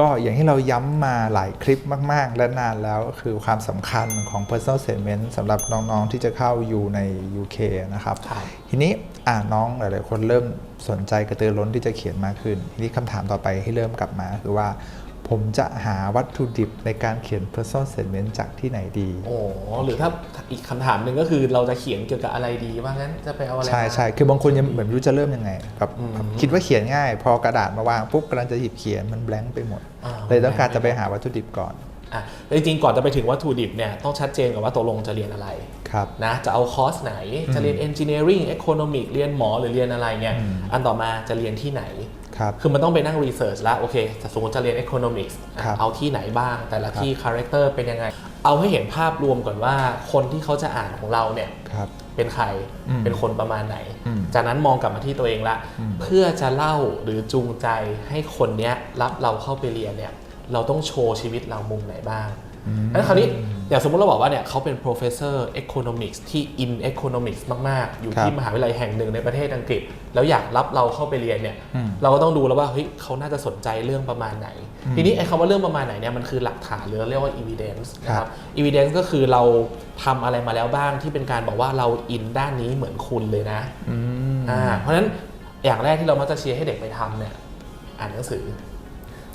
ก็อย่างที่เราย้ำมาหลายคลิปมาก ๆ และนานแล้วก็คือความสำคัญของ personal statement สำหรับน้อง ๆ ที่จะเข้าอยู่ใน UK นะครับครับทีนี้อ่าน้องหลาย ๆ คนเริ่มสนใจกระตือรือร้นที่จะเขียนมากขึ้น ทีนี้คำถามต่อไปที่เริ่มกลับมาคือว่า ผมจะหาวัตถุดิบในการเขียน personal statement จากที่ไหนดี โอ้หรือถ้าอีกคำถามหนึ่งก็คือเราจะเขียนเกี่ยวกับอะไรดีว่างั้นจะไปเอาอะไรใช่มาใช่คือบางคนยังเหมือนไม่รู้จะเริ่มยังไงแบบอืมคิดว่าเขียนง่าย พอกระดาษมาวางปุ๊บกำลังจะหยิบเขียนมันแบงค์ไปหมดอ่าเลยต้องการจะไปหาวัตถุดิบก่อนอะแล้วจริงๆก่อนจะไปถึงวัตถุดิบเนี่ยต้องชัดเจนกับว่าตกลงจะเรียนอะไรครับนะจะเอาคอร์สไหนจะเรียน engineering economic เรียนหมอหรือเรียนอะไรเนี่ยอืมอันต่อมาจะเรียนที่ไหน ครับคือมันต้องไปนั่งรีเสิร์ชแล้วโอเคแต่สมมติจะเรียน economics อะครับเอาที่ไหนบ้าง แต่ละที่คาแรคเตอร์เป็นยังไง เอาให้เห็นภาพรวมก่อนว่าคนที่เขาจะอ่านของเราเนี่ยครับเป็นใครอืมเป็นคนประมาณไหนอืมจากนั้นมองกลับมาที่ตัวเองละอืมเพื่อจะเล่าหรือจูงใจให้คนเนี้ยรับเราเข้าไปเรียนเนี่ยเราต้องโชว์ชีวิตเรามุมไหนบ้าง อืมแล้วคราวนี้อย่างสมมติเราบอกว่าเนี่ยเขาเป็น professor economics ที่ in economics มาก ๆ อยู่ที่ครับมหาวิทยาลัยแห่งหนึ่งในประเทศอังกฤษ แล้วอยากรับเราเข้าไปเรียนเนี่ยอืมเราก็ต้องดูแล้วว่าเฮ้ยเขาน่าจะสนใจเรื่องประมาณไหน ทีนี้ไอ้คำว่าเรื่องประมาณไหนเนี่ยมันคือหลักฐานหรือเรียกว่า evidence นะคครัรับบ evidence ก็คือเราทำอะไรมาแล้วบ้างที่เป็นการบอกว่าเราอินด้านนี้เหมือนคุณเลยนะอืมอ่าเพราะฉะนั้นอย่างแรกที่เรามักจะเชียร์ให้เด็กไปทำเนี่ยอ่านหนังสือ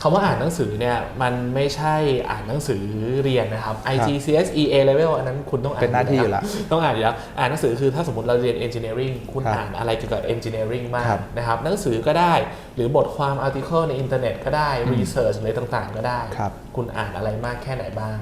คำว่าอ่านหนังสือเนี่ยมันไม่ใช่อ่านหนังสือเรียนนะครับ IGCSE A level อันนั้นคุณต้องอ่านเป็นหน้าที่อยู่แล้วต้องอ่านอยู่แล้วอ่านหนังสือคือถ้าสมมติเราเรียน engineering คุณครับอ่านอะไรเกี่ยวกับ engineering มาครักบนะครับหนังสือก็ได้หรือบทความ article ในอินเทอร์เน็ตก็ได้ research อะไรต่างๆ ก็ได้ครับคุณอ่านอะไรมากแค่ไหนบ้าง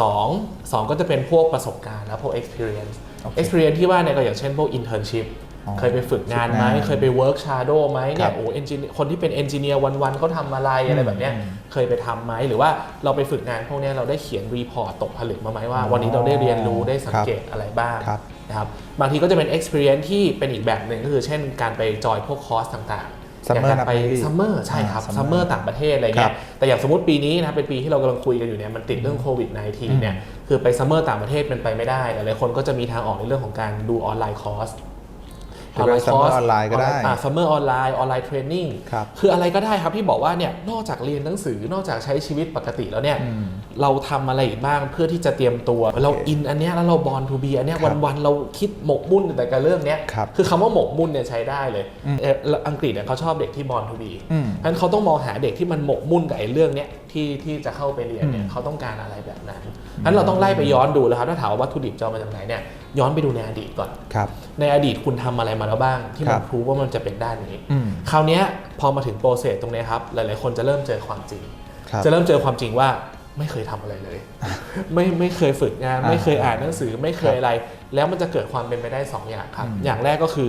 สองสองก็จะเป็นพวกประสบการณ์และพวก experience โอเค experience ที่ว่าเนี่ยก็อย่างเช่นพวก internship อ๋อ เคยไปฝึกงานไหมฝึกงานเคยไป work shadow ไหมเนี่ครัยบโอ้เอนจิคนที่เป็น engineer วันๆเขาทำอะไรอะไรแบบเนี้ยอืมเคยไปทำไหมหรือว่าเราไปฝึกงานพวกเนี้ยเราได้เขียนรีพอร์ตตกผลึกมาไหมว่า วันนี้เราได้เรียนรู้ได้สังเกตอะไรบ้างครับนะครับบางทีก็จะเป็น experience ที่เป็นอีกแบบหนึ่งก็คือเช่นการไปจอยพวกคอร์สต่างๆ Summer อย่างการไปนับไหมพี่ซัมเมอร์ใช่ครับอ่าซัมเมอ Summer ร์ต่างประเทศอะไรคเงี้รัยบแต่อย่างสมมติปีนี้นะเป็นปีที่เรากำลังคุยกันอยู่เนี่ยมันติดเรื่องโควิด -19 เนี่ยคือไปซัมเมอร์ต่างประเทศเป็นไปไม่ได้หลายๆคนก็จะมีทางออกในเรื่องของการดูออนไลน์คอร์ส หรือว่า summer ออนไลน์ก็ได้ซัมเมอร์ออนไลน์ออนไลน์เทรนนิ่งครับคืออะไรก็ได้ครับที่บอกว่าเนี่ยนอกจากเรียนหนังสือนอกจากใช้ชีวิตปกติแล้วเนี่ยอืมเราทำอะไรอีกบ้างเพื่อที่จะเตรียมตัว เราอินอันเนี้ยแล้วเราบอลทูบีอันเนี้ยครับวันๆเราคิดหมกมุ่นแต่กับเรื่องเนี้ยครับคือคำว่าหมกมุ่นเนี่ยใช้ได้เลยอืมเอ่ออังกฤษเนี่ยเขาชอบเด็กที่บอลทูบีอืมงั้นเขาต้องมองหาเด็กที่มันหมกมุ่นกับไอ้เรื่องเนี้ยที่ที่จะเข้าไปเรียนเนี่ยอืมเขาต้องการอะไรแบบนั้น งั้นเราต้องไล่ไปย้อนดูแล้วครับถ้าถามว่าวัตถุดิบจะเอามาจากไหนเนี่ยย้อนไปดูในอดีตก่อนครับ ในอดีตคุณทำอะไรมาแล้วบ้าง ที่คมัรันบพรูว่ามันจะเป็นด้านนี้อืมคราวเนี้ยพอมาถึงโปรเซสตรงเนี้ยครับหลายๆคนจะเริ่มเจอความจริงครับจะเริ่มเจอความจริงว่าไม่เคยทำอะไรเลย ไม่ไม่เคยฝึกงานอ่าไม่เคยอ่านหนังสือไม่เคยอะไร แล้วมันจะเกิดความเป็นไปได้สองอย่างครับอืมอย่างแรกก็คือ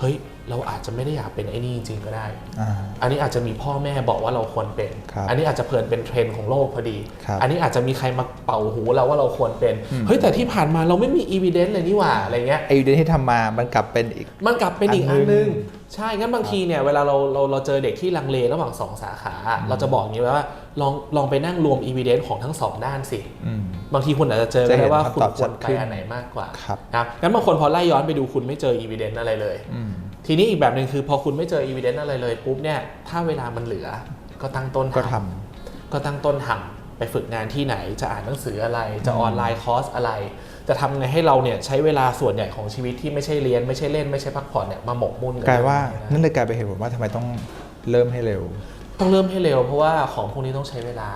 เฮ้ยเราอาจจะไม่ได้อยากเป็นไอ้นี่จริงๆก็ได้อ่าอันนี้อาจจะมีพ่อแม่บอกว่าเราควรเป็นครับอันนี้อาจจะเพลินเป็นเทรนด์ของโลกพอดีครับอันนี้อาจจะมีใครมาเป่าหูเราว่าเราควรเป็นอืมเฮ้ยแต่ที่ผ่านมาเราไม่มีอีเวนต์เลยนี่หว่าอะไรเงี้ยไอเดนที่ทำมามันกลับเป็นอีก มันกลับเป็นอีกอัอันนหนึ่นึงงใช่ งั้นบางทีเนี่ยเวลาเราเราเราเจอเด็กที่ลังเลระหว่างสองสาขา เราจะบอกอย่างนี้ไว้ว่าลองลองไปนั่งรวมอีเวนต์ของทั้งสองด้านสิอืม บางทีคุณอาจจะเจอจะเห็ได้นว่าคำคุณตอบคชัวรดไปขึ้นอันไหนมากกว่าครับ นะงั้นบางคนพอไล่ย้อนไปดูคุณไม่เจออีเวนต์อะไรเลย อืม ทีนี้อีกแบบหนึ่งคือพอคุณไม่เจออีเวนต์อะไรเลยปุ๊บเนี่ยถ้าเวลามันเหลือก็ตั้งต้นก็ทก็ตั้งต้นทำไปฝึกงานที่ไหนจะอ่านหนังสืออะไร จะออนไลน์คอร์สอะไร จะทำไงให้เราเนี่ยใช้เวลาส่วนใหญ่ของชีวิตที่ไม่ใช่เรียนไม่ใช่เล่นไม่ใช่พักผ่อนเนี่ยมาหมกมุ่นกับกลายว่าเรื่องนั่นี้นนะเลยกลายเป็นเหตุผลว่าทำไมต้องเริ่มให้เร็ว ต้องเริ่มให้เร็วเพราะว่าของพวกนี้ต้องใช้เวลา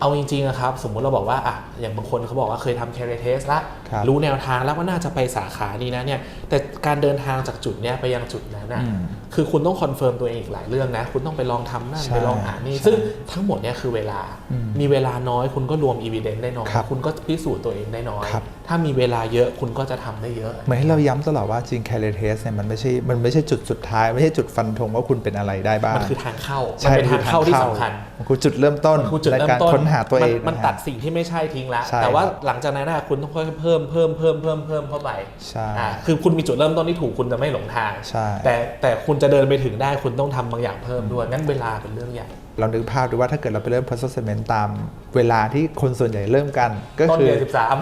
เอาจริงๆอะครับ สมมุติเราบอกว่าอะอย่างบางคนเขาบอกว่าเคยทำ career test ละครับรู้แนวทางแล้วว่าน่าจะไปสาขานี้นะเนี่ยแต่การเดินทางจากจุดเนี้ยไปยังจุดนั้นน่ะอืมคือคุณต้องคอนเฟิร์มตัวเองอีกหลายเรื่องนะ คุณต้องไปลองทำนั่นใช่ไปลองอ่านนี่ใช่ซึ่งทั้งหมดเนี่ยคือเวลาอืมมีเวลาน้อยคุณก็รวม evidence ได้น้อยครับคุณก็พิสูจน์ตัวเองได้น้อยครับถ้ามีเวลาเยอะคุณก็จะทำได้เยอะ เหมือนให้เราย้ำตลอดว่าจริง career test เนี่ยมันไม่ใช่ มันไม่ใช่จุดสุดท้าย ไม่ใช่จุดฟันธงว่าคุณเป็นอะไรได้บ้าง มันคือทางเข้าใช่มันเป็นทางเข้าที่สำคัญมันคือจุดเริ่มต้นมันคือจุดในเริ่การมต้นค้นหาตัวเอง มันมันนะฮะตัดสิ่งที่ไม่ใช่ทิ้งแล้วใช่แต่ว่าครับหลังจากนั้นนะคุณต้องค่อยๆเพิ่มเพิ่มเพิ่มเพิ่มเพิ่มเข้าไปใช่อ่าคือคุณมีจุดเริ่มต้นที่ถูกคุณจะไม่หลงทางใช่แต่แต่คุณจะเดินไปถึงได้คุณต้องทำบางอย่างเพิ่มด้วยงั้นเวลาเป็นเรื่องใหญ่เรานึกภาพดูว่าถ้าเกิดเราไปเริ่ม personal statement ตามเวลาที่คนส่วนใหญ่เริ่มกัน ก็ต้นคือเดือนสิบสาม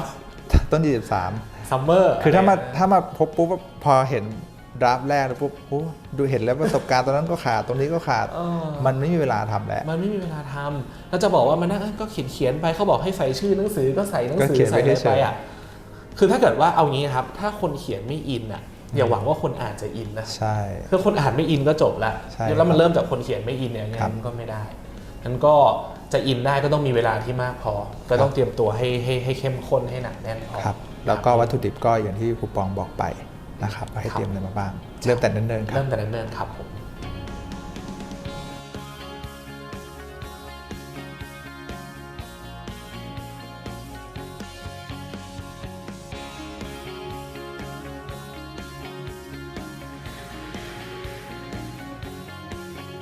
ต้นที่13ซัมเมอร์คือถ้ามาถ้ามาพบปุ๊บพอเห็นดราฟต์แรกแล้วปุ๊บโอ้ดูเห็นแล้วประสบการณ์ตรงนั้นก็ขาดตรงนี้ก็ขาดเออมันไม่มีเวลาทำแล้ว มันไม่มีเวลาทำแล้วจะบอกว่ามันนั่งเอ้ยก็เขียนเขียนไปเขาบอกให้ใส่ชื่อหนังสือก็ใส่หนังสืก็อเขียนใส่อะไรไปเฉไปยๆอะคือถ้าเกิดว่าเอางี้ครับ ถ้าคนเขียนไม่อินอะ อย่าหวังว่าคนอ่านจะอินนะใช่คือคนอ่านไม่อินก็จบละใช่แล้วมันเริ่มจากคนเขียนไม่อินเนี่ยครับงั้นก็ไม่ได้งั้นก็จะอินได้ก็ต้องมีเวลาที่มากพอ ก็ต้องเตรียมตัวให้ให้ให้เข้มข้นให้หนักแน่นพอครับแล้วก็วัตถุดิบก็อย่างที่ครูปองบอกไปนะครับว่าให้ครับเตรียมอะไรมาบ้าง เริ่มแต่เนิ่นๆครัเริ่บมแต่เนิ่นๆครับผม